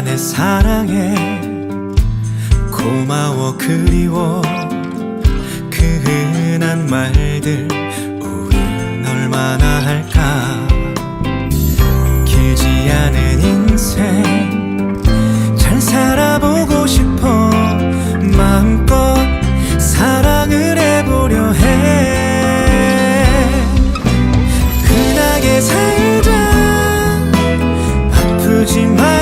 미안해 사랑해 고마워 그리워. 그 흔한 말들 우린 얼마나 할까? 길지 않은 인생 잘 살아보고 싶어. 마음껏 사랑을 해보려 해. 흔하게 살자. 아프지 말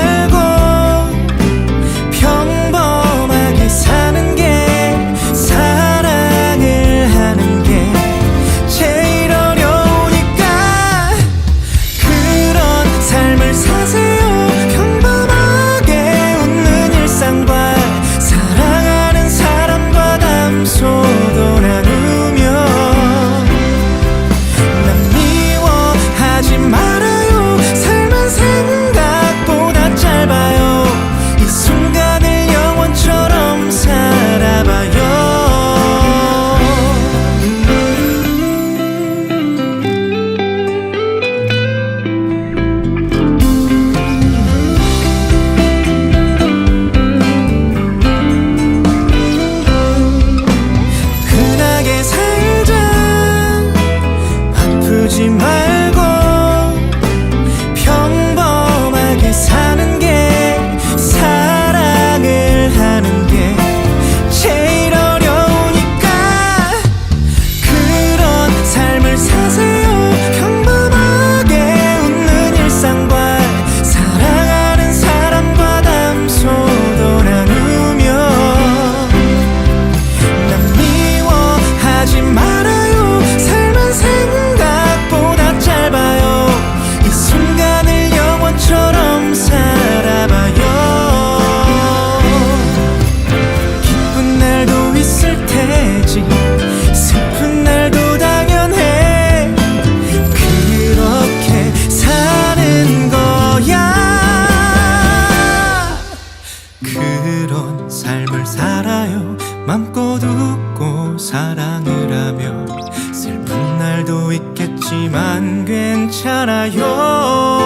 she might 맘껏 웃고 사랑을 하며 슬픈 날도 있겠지만 괜찮아요.